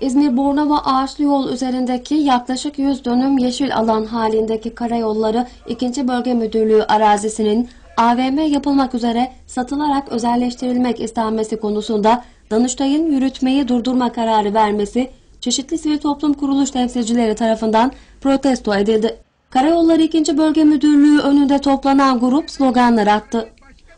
İzmir Bornova Ağaçlı Yol üzerindeki yaklaşık 100 dönüm yeşil alan halindeki karayolları 2. Bölge Müdürlüğü arazisinin AVM yapılmak üzere satılarak özelleştirilmek istenmesi konusunda Danıştay'ın yürütmeyi durdurma kararı vermesi çeşitli sivil toplum kuruluş temsilcileri tarafından protesto edildi. Karayolları 2. Bölge Müdürlüğü önünde toplanan grup sloganlar attı.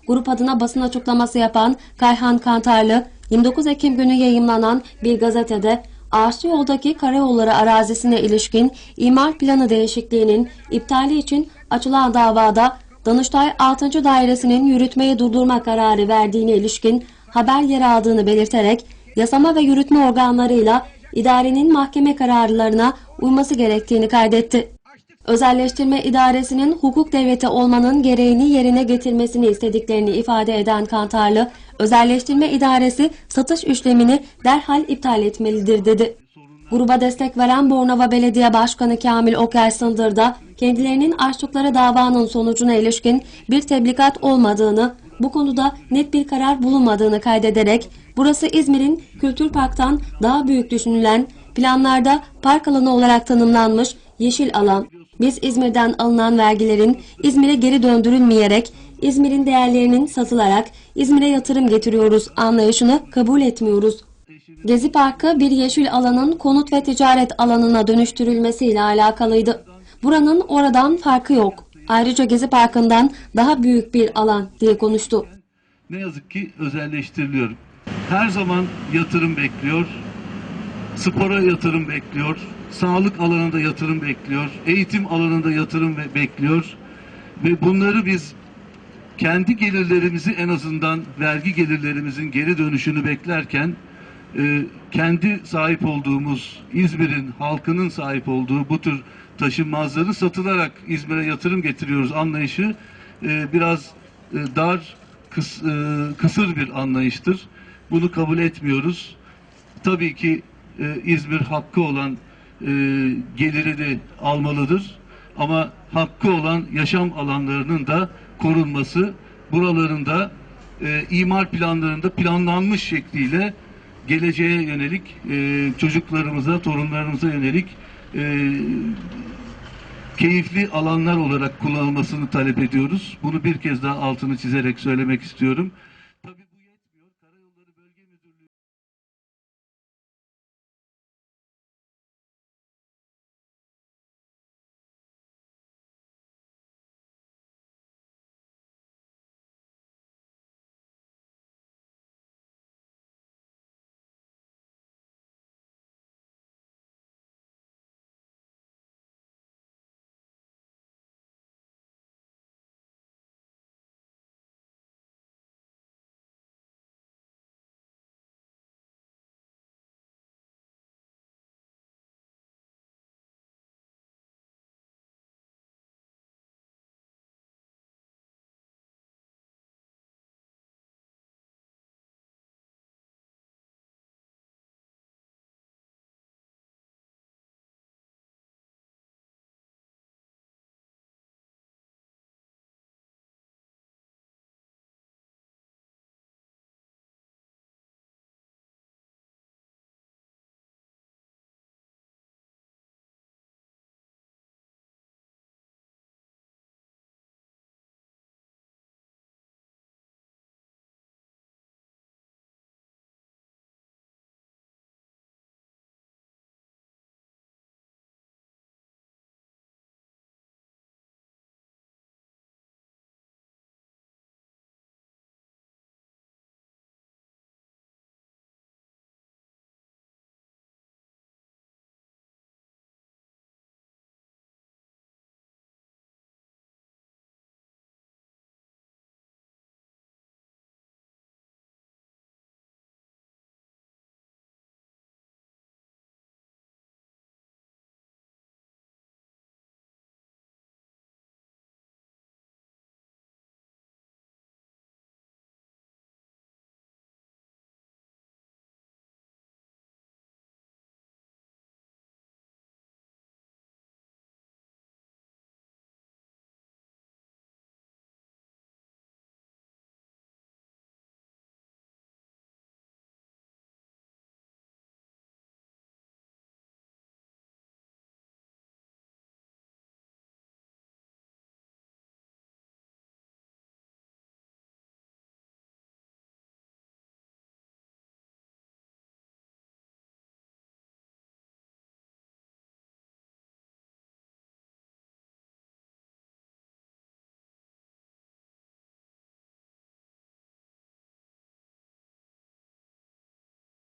Grup adına basın açıklaması yapan Kayhan Kantarlı, 29 Ekim günü yayımlanan bir gazetede Ağaçlı yoldaki karayolları arazisine ilişkin imar planı değişikliğinin iptali için açılan davada Danıştay 6. Dairesi'nin yürütmeyi durdurma kararı verdiğine ilişkin haber yer aldığını belirterek yasama ve yürütme organlarıyla idarenin mahkeme kararlarına uyması gerektiğini kaydetti. Özelleştirme idaresinin hukuk devleti olmanın gereğini yerine getirmesini istediklerini ifade eden Kantarlı, özelleştirme idaresi satış işlemini derhal iptal etmelidir dedi. Gruba destek veren Bornova Belediye Başkanı Kamil Okyay Sındır da kendilerinin açtıkları davanın sonucuna ilişkin bir tebligat olmadığını, bu konuda net bir karar bulunmadığını kaydederek burası İzmir'in Kültür Park'tan daha büyük düşünülen, planlarda park alanı olarak tanımlanmış yeşil alan. Biz İzmir'den alınan vergilerin İzmir'e geri döndürülmeyerek İzmir'in değerlerinin satılarak İzmir'e yatırım getiriyoruz anlayışını kabul etmiyoruz. Gezi Parkı bir yeşil alanın konut ve ticaret alanına dönüştürülmesiyle alakalıydı. Buranın oradan farkı yok. Ayrıca Gezi Parkı'ndan daha büyük bir alan diye konuştu. ne yazık ki özelleştiriliyor. Her zaman yatırım bekliyor, spora yatırım bekliyor, sağlık alanında yatırım bekliyor, eğitim alanında yatırım bekliyor ve bunları biz kendi gelirlerimizi en azından vergi gelirlerimizin geri dönüşünü beklerken e, kendi sahip olduğumuz İzmir'in halkının sahip olduğu bu tür taşınmazları satılarak İzmir'e yatırım getiriyoruz anlayışı e, biraz e, dar kıs, kısır bir anlayıştır. Bunu kabul etmiyoruz. Tabii ki e, İzmir hakkı olan e, geliri de almalıdır. Ama hakkı olan yaşam alanlarının da korunması, buralarında e, imar planlarında planlanmış şekliyle geleceğe yönelik e, çocuklarımıza, torunlarımıza yönelik e, keyifli alanlar olarak kullanılmasını talep ediyoruz. Bunu bir kez daha altını çizerek söylemek istiyorum.